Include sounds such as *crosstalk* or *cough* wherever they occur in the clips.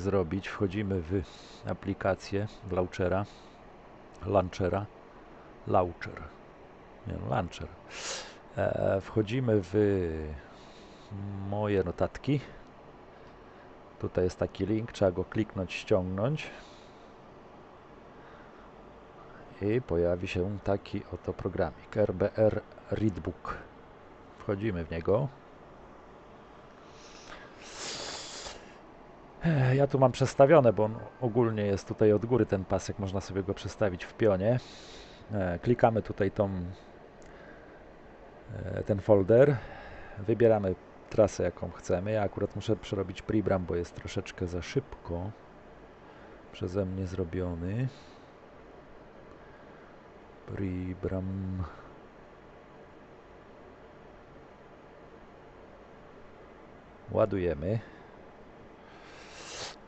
zrobić, wchodzimy w aplikację launchera, launchera, launcher, nie, no, launcher. E, wchodzimy w moje notatki. Tutaj jest taki link, trzeba go kliknąć, ściągnąć. I pojawi się taki oto programik RBR Readbook. Wchodzimy w niego. Ja tu mam przestawione, bo on ogólnie jest tutaj od góry ten pasek, można sobie go przestawić w pionie. Klikamy tutaj tą, e, ten folder, wybieramy trasę jaką chcemy. Ja akurat muszę przerobić Pribram, bo jest troszeczkę za szybko przeze mnie zrobiony. Pribram. Ładujemy.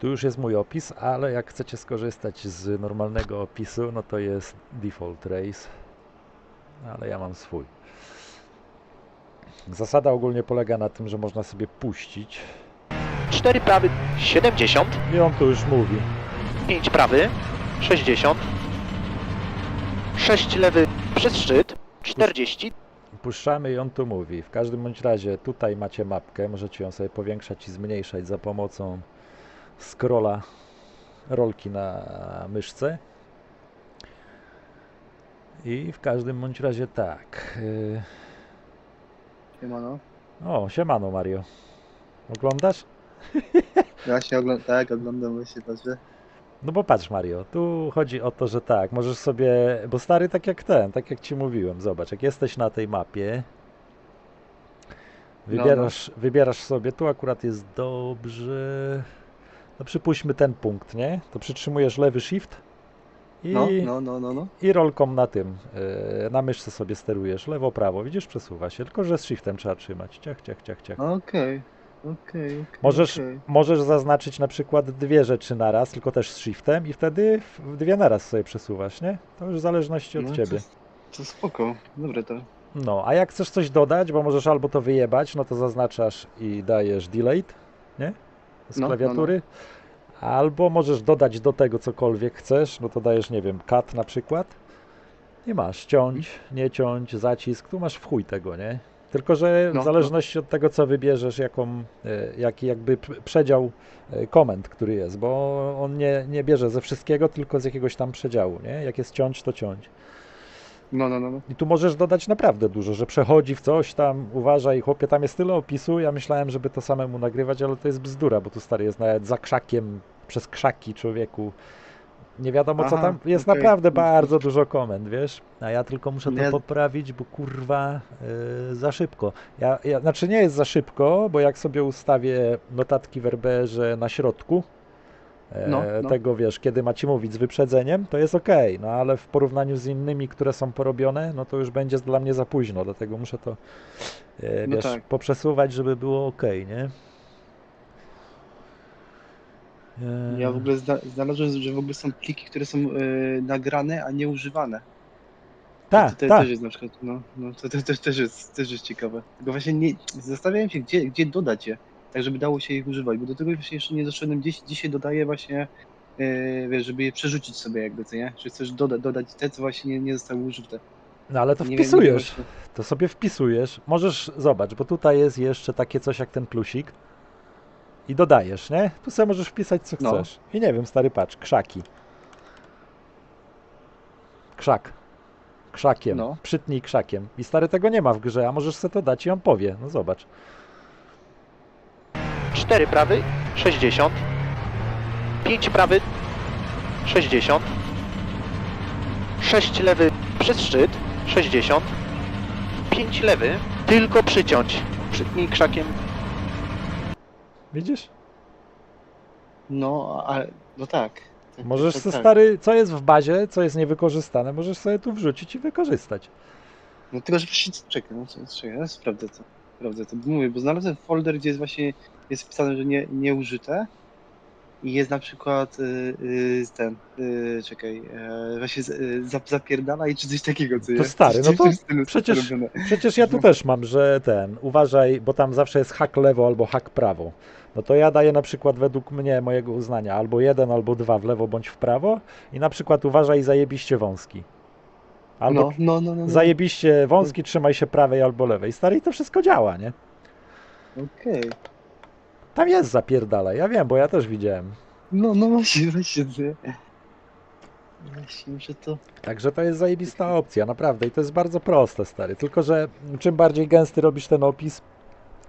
Tu już jest mój opis, ale jak chcecie skorzystać z normalnego opisu, no to jest default race. Ale ja mam swój. Zasada ogólnie polega na tym, że można sobie puścić. 4 prawy 70, I on tu już mówi. 5 prawy 60, 6 lewy przez szczyt 40, Puszczamy i on tu mówi. W każdym bądź razie tutaj macie mapkę, możecie ją sobie powiększać i zmniejszać za pomocą scrolla rolki na myszce. I w każdym bądź razie tak. y, Siemano. O, siemano Mario. Oglądasz? *laughs* Ja się oglądam, tak, oglądam właśnie patrzę. No bo patrz Mario, tu chodzi o to, że tak, możesz sobie, bo stary tak jak ten, tak jak ci mówiłem, zobacz, jak jesteś na tej mapie, No, no. wybierasz, wybierasz sobie, tu akurat jest dobrze, no przypuśćmy ten punkt, nie? To przytrzymujesz lewy shift i, No, no, no, no, no. i rolką na tym, yy, na myszce sobie sterujesz, lewo, prawo, widzisz, przesuwa się, tylko że z shiftem trzeba trzymać, ciach, ciach, ciach, ciach. Okej, okej, okej. Możesz, okej. możesz zaznaczyć na przykład dwie rzeczy naraz, tylko też z shiftem i wtedy dwie naraz sobie przesuwasz, nie? To już w zależności od No, ciebie. To, to spoko, dobre to. No, a jak chcesz coś dodać, bo możesz albo to wyjebać, no to zaznaczasz i dajesz delayed, nie? Z No, no, no. klawiatury. Albo możesz dodać do tego cokolwiek chcesz, no to dajesz, nie wiem, cut na przykład. I masz ciąć, nie ciąć, zacisk, tu masz w chuj tego, nie? Tylko, że w No, no. zależności od tego, co wybierzesz, jaką, e, jaki jakby przedział e, komend, który jest, bo on nie, nie bierze ze wszystkiego, tylko z jakiegoś tam przedziału, nie? Jak jest ciąć, to ciąć. No, no, no, no. I tu możesz dodać naprawdę dużo, że przechodzi w coś tam, uważaj, chłopie, tam jest tyle opisu, ja myślałem, żeby to samemu nagrywać, ale to jest bzdura, bo tu stary jest nawet za krzakiem, przez krzaki człowieku. Nie wiadomo co Aha, tam, jest okej. naprawdę bardzo dużo komend, wiesz? A ja tylko muszę to Nie- poprawić, bo kurwa yy, za szybko. Ja, ja, znaczy nie jest za szybko, bo jak sobie ustawię notatki w RBR-ze na środku, No, no. tego wiesz, kiedy macie mówić z wyprzedzeniem, to jest ok, no ale w porównaniu z innymi, które są porobione, no to już będzie dla mnie za późno, dlatego muszę to e, No wiesz, tak. poprzesuwać, żeby było ok, nie? E, Ja w ogóle zna, znalazłem, że w ogóle są pliki, które są e, nagrane, a nie używane. Tak, to, to też jest na przykład, no, no to, to, to też, jest, też jest ciekawe. Tylko właśnie nie, zastanawiałem się, gdzie, gdzie dodać je, tak żeby dało się ich używać, bo do tego właśnie jeszcze nie doszedłem. Dziś, dzisiaj dodaję właśnie, e, wiesz, żeby je przerzucić sobie jakby, co nie? Że chcesz doda, dodać te, co właśnie nie, nie zostały użyte. No ale to Nie wiem- wiem wpisujesz, właśnie- to sobie wpisujesz. Możesz, zobacz, bo tutaj jest jeszcze takie coś jak ten plusik i dodajesz, nie? Tu sobie możesz wpisać co No. chcesz. I nie wiem, stary, patrz, krzaki. Krzak. Krzakiem. No. Przytnij krzakiem. I stary tego nie ma w grze, a możesz sobie to dać i on powie. No zobacz. 4 prawy 60, 5 prawy 60, 6 lewy przez szczyt 60, 5 lewy tylko przyciąć. Przytnij krzakiem Widzisz? No, ale, no tak. tak Możesz tak, sobie, tak. stary, co jest w bazie, co jest niewykorzystane, możesz sobie tu wrzucić i wykorzystać. No tylko, że właśnie, czekaj, no co- czekaj, ja sprawdzę to. Sprawdzę to, bo mówię, bo znalazłem folder, gdzie jest właśnie, jest wpisane, że nie, nieużyte. i jest na przykład y, y, ten, y, czekaj, e, właśnie y, zap, zapierdala i czy coś takiego, co To jest. stary, no to przecież-. Przecież ja tu też mam, że ten, uważaj, bo tam zawsze jest hak lewo albo hak prawo. No to ja daję na przykład według mnie, mojego uznania, albo jeden, albo dwa w lewo bądź w prawo i na przykład uważaj zajebiście wąski. Albo No, no, no, no. no. zajebiście wąski, trzymaj się prawej albo lewej. Stary, i to wszystko działa, nie? Okej. Tam jest zapierdala, ja wiem, bo ja też widziałem. No, no właśnie, właśnie. Właśnie, muszę to... Także to jest zajebista opcja, naprawdę. I to jest bardzo proste, stary. Tylko, że czym bardziej gęsty robisz ten opis,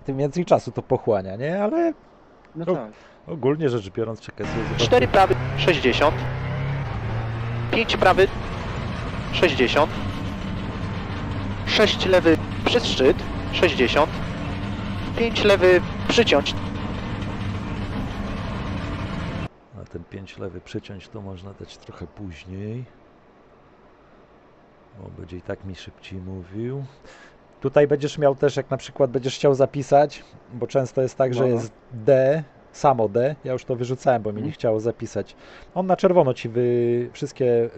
tym więcej czasu to pochłania, nie? Ale No tak. ogólnie rzecz biorąc, czekaj sobie zobaczę. 4 prawy 60. 5 prawy 60. 6 lewy przez szczyt 60. 5 lewy przyciąć A ten 5 lewy przyciąć to można dać trochę później. O, będzie i tak mi szybciej mówił. Tutaj będziesz miał też, jak na przykład będziesz chciał zapisać, bo często jest tak, że jest D, samo D. Ja już to wyrzucałem, bo mi nie Mhm. chciało zapisać. On na czerwono ci wy wszystkie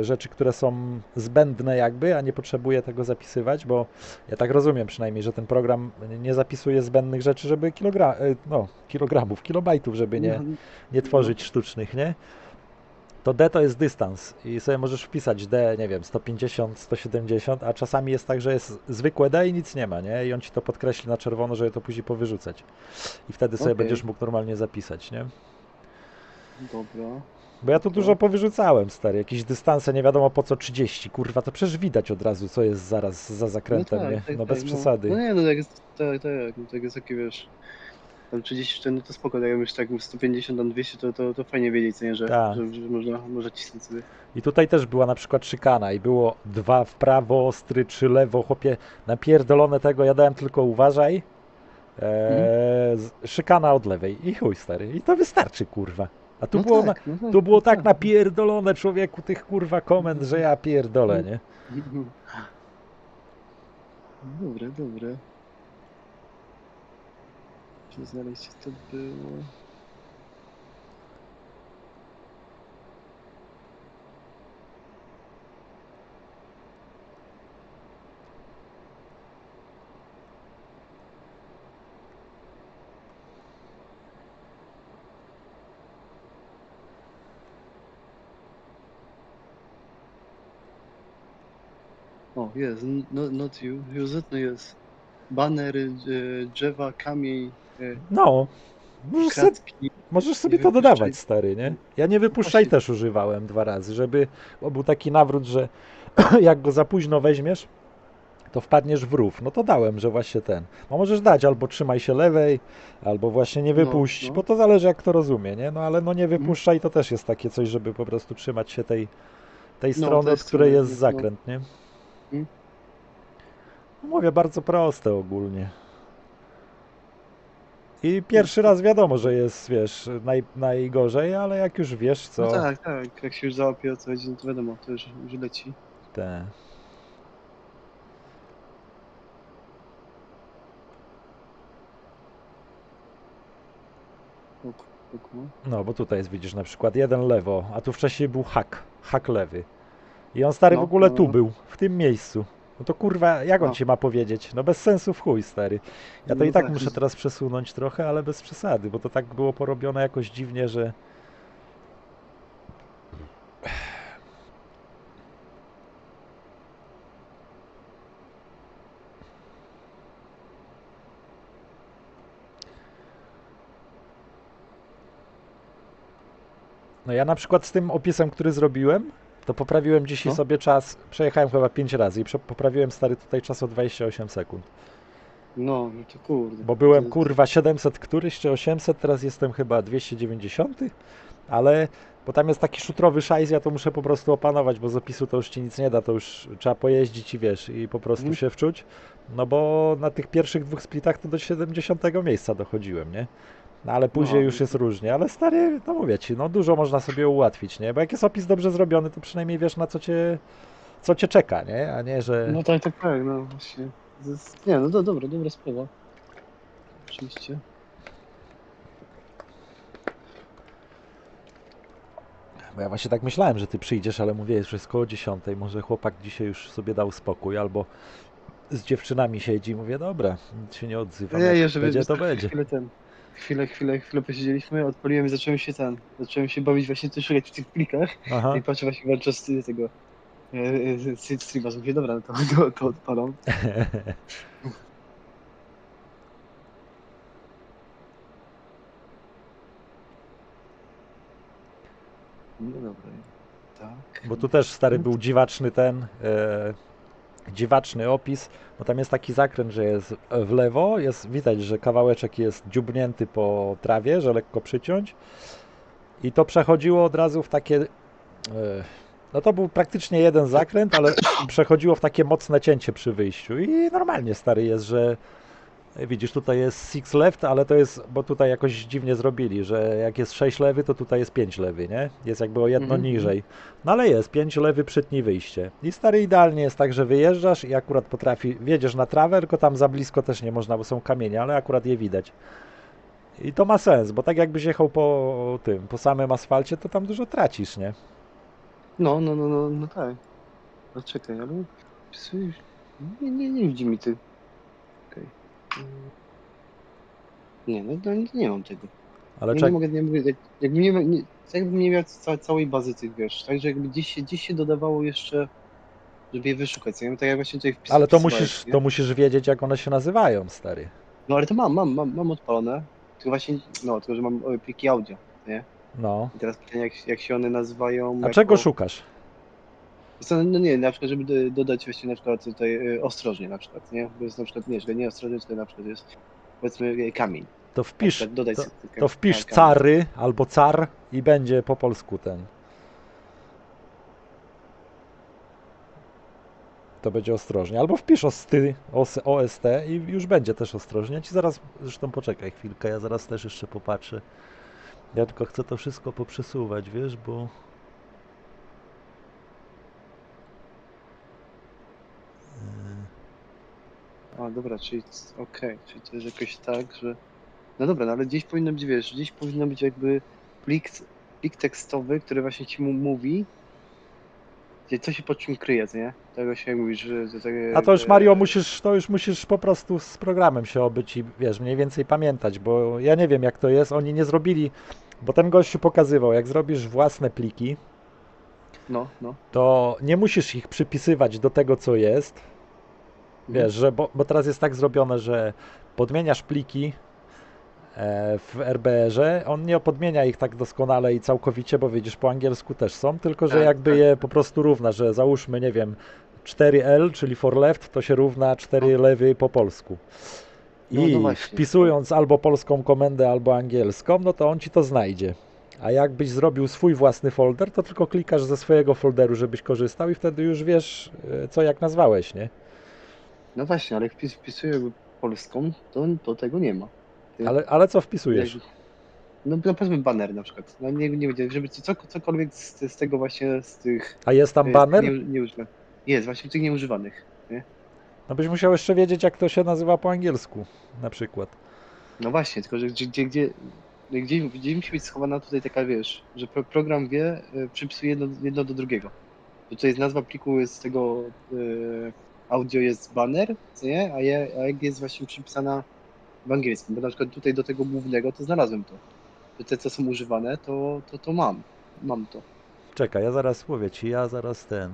e, rzeczy, które są zbędne jakby, a nie potrzebuje tego zapisywać, bo ja tak rozumiem przynajmniej, że ten program nie zapisuje zbędnych rzeczy, żeby kilogra e, no, kilogramów, kilobajtów, żeby nie, No, nie tworzyć sztucznych, nie? To D to jest dystans i sobie możesz wpisać D, nie wiem, 150, 170, a czasami jest tak, że jest zwykłe D i nic nie ma, nie? I on ci to podkreśli na czerwono, żeby to później powyrzucać. I wtedy sobie Okej. będziesz mógł normalnie zapisać, nie? Dobra. Bo ja tu dużo powyrzucałem, stary, jakieś dystanse, nie wiadomo po co 30, kurwa, to przecież widać od razu, co jest zaraz za zakrętem, nie? No bez no. przesady. No nie, no tak jest, tak, tak, no tak jest taki, wiesz, tam 30 no to spoko, tak jak już tak 150, tam 200, to, to, to fajnie wiedzieć, co nie, że, Tak. że, że można, można cisnąć sobie. I tutaj też była na przykład szykana i było dwa w prawo, ostry, trzy lewo, chłopie, napierdolone tego, ja dałem tylko uważaj, eee, z- szykana od lewej i chuj stary, i to wystarczy kurwa. A tu no było, na, tak, no tak, tu było no tak napierdolone człowieku tych kurwa komend, że ja pierdolę, nie? *laughs* Dobre, dobre. Czy znaleźć to było? O, not you, it, no jest. Banery, e, drzewa, kamień, e, No, możesz sobie, kratki. możesz sobie to wypuszczaj. dodawać stary, nie? Ja nie wypuszczaj Właśnie. też używałem dwa razy, żeby, bo był taki nawrót, że *clears throat* jak go za późno weźmiesz, to wpadniesz w rów. No to dałem, że właśnie ten. No możesz dać albo trzymaj się lewej, albo właśnie nie No, wypuść, no. bo to zależy jak to rozumie, nie? No ale no nie wypuszczaj to też jest takie coś, żeby po prostu trzymać się tej, tej No, strony, od której jest no. zakręt, nie? Mówię, bardzo proste ogólnie. I pierwszy raz wiadomo, że jest, wiesz, naj, najgorzej, ale jak już wiesz co, No tak, tak, jak się już załapie o co chodzi, no to wiadomo, to już, już leci. ok, no. Bo tutaj jest, widzisz, na przykład jeden lewo, a tu wcześniej był hak, hak lewy. I on stary w No, ogóle no, tu był, w tym miejscu. No to kurwa, jak on No. ci ma powiedzieć? No bez sensu w chuj, stary. Ja to No i tak tak. muszę teraz przesunąć trochę, ale bez przesady, bo to tak było porobione jakoś dziwnie, że... No ja na przykład z tym opisem, który zrobiłem, to poprawiłem dzisiaj No. sobie czas, przejechałem chyba 5 razy i poprawiłem stary tutaj czas o 28 sekund. No, no to kurde. Bo byłem kurwa 700 któryś czy 800, teraz jestem chyba 290, ale bo tam jest taki szutrowy szajs, ja to muszę po prostu opanować, bo z opisu to już ci nic nie da, to już trzeba pojeździć i wiesz, i po prostu Mhm. się wczuć. No bo na tych pierwszych dwóch splitach to do 70 miejsca dochodziłem, nie? No ale później No. już jest różnie, ale stary, no mówię ci, no dużo można sobie ułatwić, nie? Bo jak jest opis dobrze zrobiony, to przynajmniej wiesz na co cię, co cię czeka, nie? A nie, że... No tak, tak, tak, no właśnie. Nie, no to dobra, dobra sprawa. Oczywiście. Bo ja właśnie tak myślałem, że ty przyjdziesz, ale mówię, że jest koło 10. Może chłopak dzisiaj już sobie dał spokój, albo z dziewczynami siedzi. Mówię, dobra, się nie odzywa. Nie, jeszcze będzie, to będzie. Ten. Chwilę, chwilę, chwilę posiedzieliśmy, odpaliłem i zacząłem się ten. Zacząłem się bawić właśnie też szukać w tych plikach. Aha. I patrzę właśnie walczę z tego. e, e, z streama, mówię, dobra, no to, to, to odpalam. *laughs* No dobra. Tak. Bo tu też stary był dziwaczny ten, e, dziwaczny opis, bo tam jest taki zakręt, że jest w lewo, jest widać, że kawałeczek jest dziubnięty po trawie, że lekko przyciąć. I to przechodziło od razu w takie, e, no to był praktycznie jeden zakręt, ale przechodziło w takie mocne cięcie przy wyjściu. I normalnie stary jest, że Widzisz, tutaj jest six left, ale to jest, bo tutaj jakoś dziwnie zrobili, że jak jest 6 lewy, to tutaj jest 5 lewy, nie? Jest jakby o jedno Mhm, niżej. No ale jest, 5 lewy, przytnij wyjście. I stary idealnie jest tak, że wyjeżdżasz i akurat potrafi, wiedziesz na trawę, tylko tam za blisko też nie można, bo są kamienie, ale akurat je widać. I to ma sens, bo tak jakbyś jechał po tym, po samym asfalcie, to tam dużo tracisz, nie? No, no, no, no, no tak. No czekaj, ale. Nie, nie, nie widzi mi ty. Nie, no, no nie, nie mam tego. Ale Ja nie mogę, nie mogę. jak- Jakbym nie, miał- nie, jakbym nie miał ca, całej bazy tych wiesz. Także jakby gdzieś się, gdzieś się dodawało jeszcze, żeby je wyszukać. Nie? Tak jak właśnie tutaj wpis, ale to musisz, nie? to musisz wiedzieć, jak one się nazywają, stary. No ale to mam, mam, mam, mam odpalone. Tylko właśnie, no, tylko że mam pliki audio. No. I teraz pytanie, jak, jak się one nazywają. A jako- czego szukasz? Co, No nie, na przykład, żeby do- dodać właśnie na przykład tutaj y, ostrożnie na przykład, nie? Bo jest na przykład, nie, że nie ostrożnie, tylko na przykład jest powiedzmy y, kamień. To wpisz, przykład dodać to, to wpisz cary albo car i będzie po polsku ten. To będzie ostrożnie. Albo wpisz osty, os, OST i już będzie też ostrożnie. Ja ci zaraz, zresztą poczekaj chwilkę, ja zaraz też jeszcze popatrzę. Ja tylko chcę to wszystko poprzesuwać, wiesz, bo... A dobra, czyli okej, czyli to jest jakoś tak, że. No dobra, no ale gdzieś powinno być, wiesz, gdzieś powinno być jakby plik, plik tekstowy, który właśnie ci mu mówi, gdzie co się pod czym kryje, co nie? Tego się mówisz, że. A to już Mario musisz, to już musisz po prostu z programem się obyć i wiesz, mniej więcej pamiętać, bo ja nie wiem jak to jest, oni nie zrobili, bo ten gościu pokazywał, jak zrobisz własne pliki, No, no. to nie musisz ich przypisywać do tego, co jest. Mhm. Wiesz, że bo, bo teraz jest tak zrobione, że podmieniasz pliki e, w RBR-ze, on nie podmienia ich tak doskonale i całkowicie, bo widzisz, po angielsku też są, tylko że Tak, jakby tak. je po prostu równa, że załóżmy, nie wiem, 4L, czyli for left, to się równa 4 lewy po polsku. No, I no właśnie. wpisując albo polską komendę, albo angielską, no to on ci to znajdzie. A jakbyś zrobił swój własny folder, to tylko klikasz ze swojego folderu, żebyś korzystał i wtedy już wiesz, e, co jak nazwałeś, nie? No właśnie, ale jak wpis, wpisuję polską, to, to tego nie ma. Ale, ale co wpisujesz? No, no powiedzmy baner na przykład. No nie, nie żeby co, cokolwiek z, z tego właśnie z tych A jest tam banner? Nie, nieużywanych. Jest, właśnie tych nieużywanych. No byś musiał jeszcze wiedzieć, jak to się nazywa po angielsku, na przykład. No właśnie, tylko że gdzie, gdzie, gdzie, gdzie, gdzie musi być schowana tutaj taka, wiesz, że pro, program wie, e, przypisuje jedno, jedno do drugiego. Bo tutaj jest nazwa pliku jest z tego e, audio jest banner, co nie? A, je, a jak jest właśnie przypisana w angielskim, bo na przykład tutaj do tego głównego to znalazłem to. Że te, co są używane, to, to, to mam. Mam to. Czekaj, ja zaraz mówię ci, ja zaraz ten,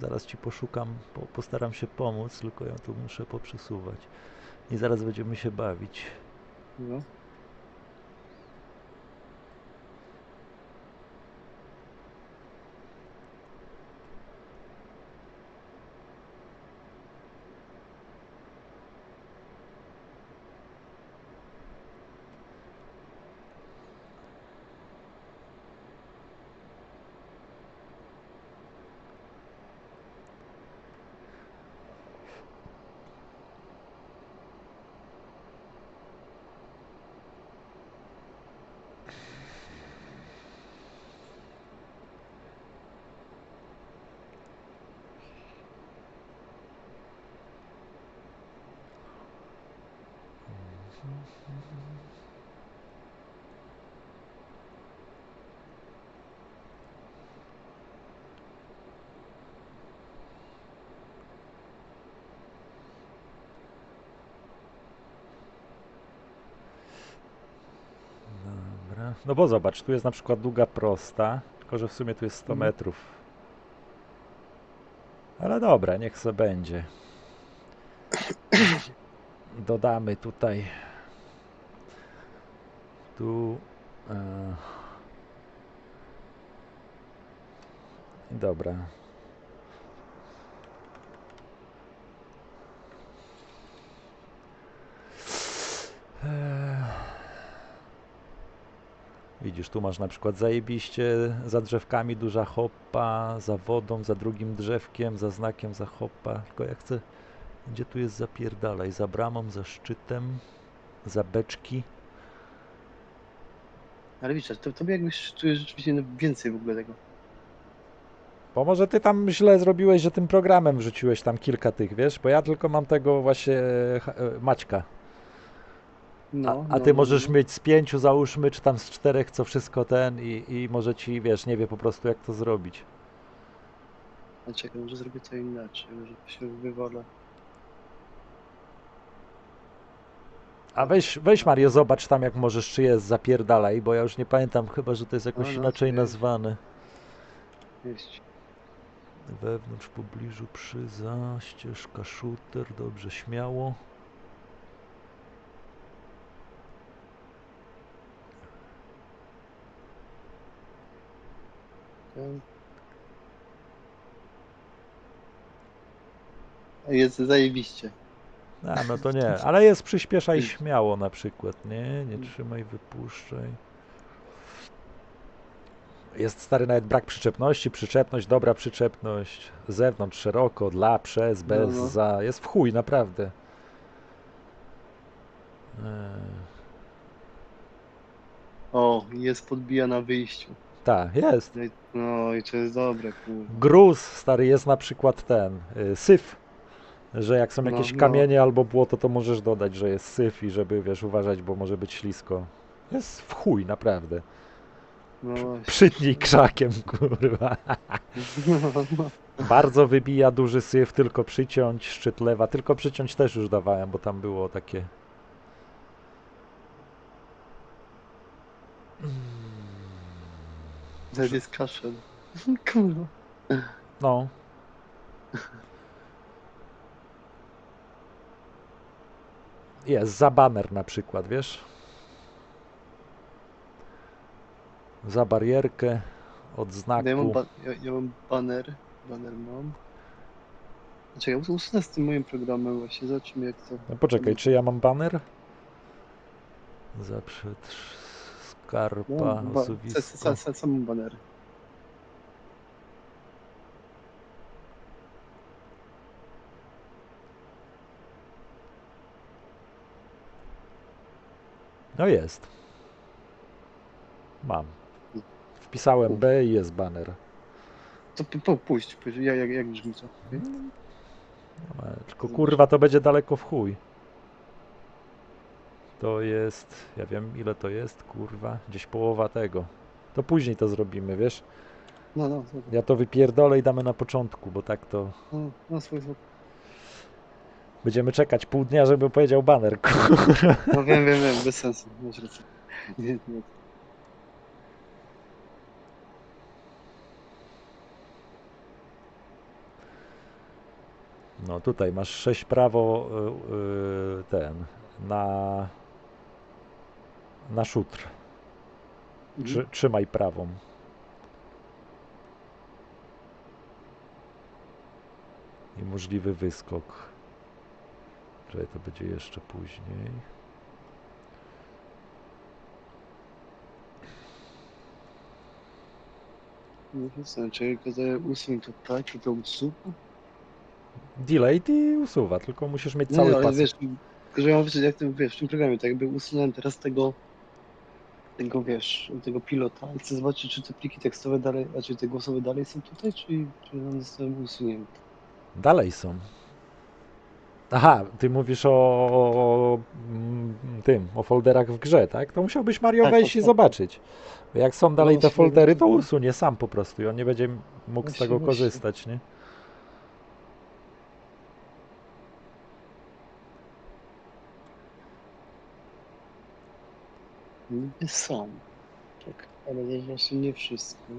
zaraz ci poszukam, po, postaram się pomóc, tylko ja tu muszę poprzesuwać. I zaraz będziemy się bawić. No. Dobra. No bo zobacz, tu jest na przykład długa prosta, tylko że w sumie tu jest 100 mhm. metrów. Ale dobra, niech se będzie. *coughs* Dodamy tutaj tu. E... Dobra. Eee. Widzisz, tu masz na przykład zajebiście za drzewkami duża hopa, za wodą, za drugim drzewkiem, za znakiem za hopa. Tylko ja chcę, gdzie tu jest zapierdalaj? Za bramą, za szczytem, za beczki. Ale widzisz, to, to jakbyś tu jest rzeczywiście no, więcej w ogóle tego. Bo może ty tam źle zrobiłeś, że tym programem wrzuciłeś tam kilka tych, wiesz? Bo ja tylko mam tego właśnie e, e, Maćka. No, A, a no, ty no, możesz no. mieć z pięciu załóżmy, czy tam z czterech, co wszystko ten i, i może ci, wiesz, nie wie po prostu jak to zrobić. A czekaj, może zrobię to inaczej, może się wywalę. A weź, weź Mario, zobacz tam jak możesz, czy jest zapierdalaj, bo ja już nie pamiętam chyba, że to jest jakoś No, no, inaczej jest. nazwane. Jeść. Wewnątrz, w pobliżu, przyza, ścieżka, shooter, dobrze, śmiało. Jest zajebiście. A, no to nie, ale jest przyspieszaj śmiało na przykład, nie, nie trzymaj, wypuszczaj. Jest stary nawet brak przyczepności, przyczepność, dobra przyczepność, zewnątrz szeroko, dla, przez, bez, no. za, jest w chuj, naprawdę. Eee, O, jest podbija na wyjściu. tak, jest. No i, no to jest dobre, kurwa. Gruz, stary, jest na przykład ten, y, syf, że jak są No, jakieś no. kamienie albo błoto, to możesz dodać, że jest syf i żeby, wiesz, uważać, bo może być ślisko. Jest w chuj, naprawdę. No. Przytnij krzakiem, *laughs* kurwa. Bardzo wybija duży syf, tylko przyciąć, szczyt lewa, tylko przyciąć też już dawałem, bo tam było takie... Nawet jest kaszel. Kurwa. No. *laughs* Jest, za baner na przykład, wiesz? Za barierkę od znaku. Ja mam, ba- ja, ja mam banner. Banner mam. Czekaj, us- usunę z tym moim programem właśnie, zobaczymy jak to... No poczekaj, czy ja mam baner? Zaprzed skarpa, No, ba- osuwisko. sa- sa- sam mam No jest. Mam. Wpisałem B i jest baner. To po, pójść, pójść. Ja, jak, jak brzmi to? No, Tylko kurwa to będzie daleko w chuj. To jest, ja wiem ile to jest, kurwa, gdzieś połowa tego. To później to zrobimy, wiesz? No, no, no, Ja to wypierdolę i damy na początku, bo tak to no, no swój, swój. Będziemy czekać pół dnia, żeby powiedział baner, *laughs* kurwa. No wiem, wiem, wiem, bez sensu, masz rację. Nie, nie. No tutaj masz 6 prawo y, y, ten na na szutr. Trzy, Mhm. trzymaj prawą. I możliwy wyskok. Czekaj, to będzie jeszcze później. Znaczy, kiedy usuń to tak to usuwa. Delay i usuwa, tylko musisz mieć cały no, ale pas. wiesz, że mam wyczuć, jak tym, wiesz, w tym programie, tak jakby usunąłem teraz tego, tego, wiesz, tego pilota i chcę zobaczyć, czy te pliki tekstowe dalej, a czy te głosowe dalej są tutaj, czy, czy one zostały usunięte. Dalej są. Aha, ty mówisz o, o mm, tym, o folderach w grze, tak? To musiałbyś Mario Tak, wejść tak, i tak, zobaczyć. Bo Jak są dalej No, te foldery, to usunie sam po prostu i on nie będzie mógł z tego korzystać, nie? Niby są. Ale jest właśnie nie wszystko.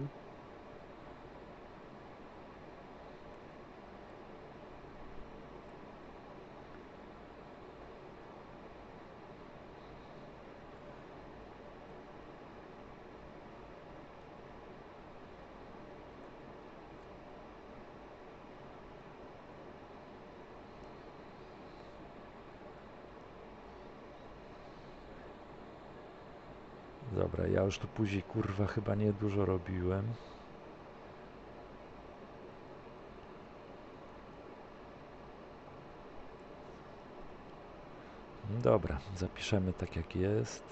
Dobra, ja już tu później kurwa chyba nie dużo robiłem. Dobra, zapiszemy tak jak jest.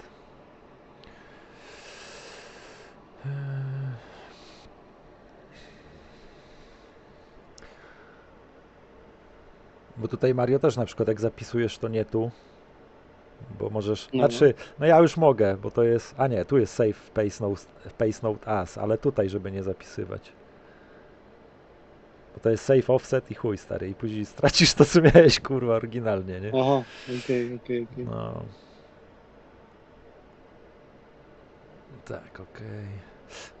Bo tutaj Mario też na przykład jak zapisujesz to nie tu, bo możesz, No. znaczy, no ja już mogę, bo to jest, a nie, tu jest save paste note, paste note as, ale tutaj, żeby nie zapisywać. Bo to jest save offset i chuj stary, i później stracisz to, co miałeś kurwa oryginalnie, nie? Aha, okej, okej, okej. No. Tak, okej.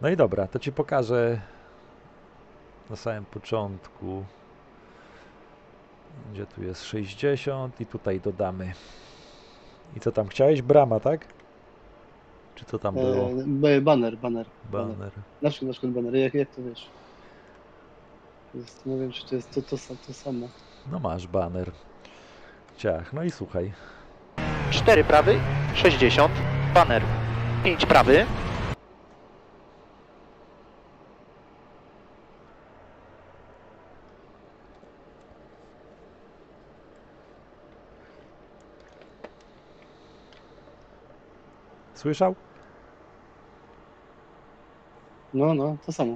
No i dobra, to ci pokażę na samym początku. Gdzie tu jest 60 i tutaj dodamy. I co tam chciałeś? Brama, tak? Czy co tam było? E, b- banner, banner. Banner. Na przykład, na przykład banner, jak, jak to wiesz? Zastanawiam się, czy to jest to, to, sa- to samo. No masz banner. Ciach, no i słuchaj. 4 prawy, 60, baner 5 prawy, Słyszał? No, no, to samo.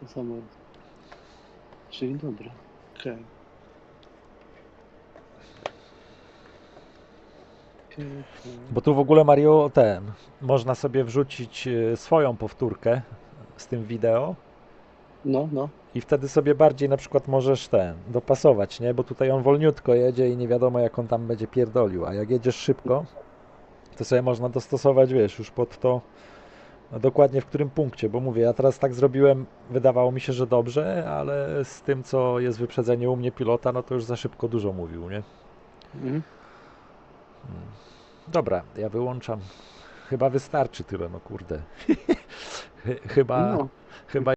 To samo. Czyli dobra. Okej. Okej. Bo tu w ogóle Mario ten, można sobie wrzucić e, swoją powtórkę z tym wideo No, no. i wtedy sobie bardziej na przykład możesz ten, dopasować, nie? Bo tutaj on wolniutko jedzie i nie wiadomo jak on tam będzie pierdolił, a jak jedziesz szybko, to sobie można dostosować, wiesz, już pod to no, dokładnie w którym punkcie, bo mówię, ja teraz tak zrobiłem, wydawało mi się, że dobrze, ale z tym, co jest wyprzedzenie u mnie pilota, no to już za szybko dużo mówił, nie? Mhm. Hmm. Dobra, ja wyłączam. Chyba wystarczy tyle, no kurde. *laughs* Chy- Chyba, No. chyba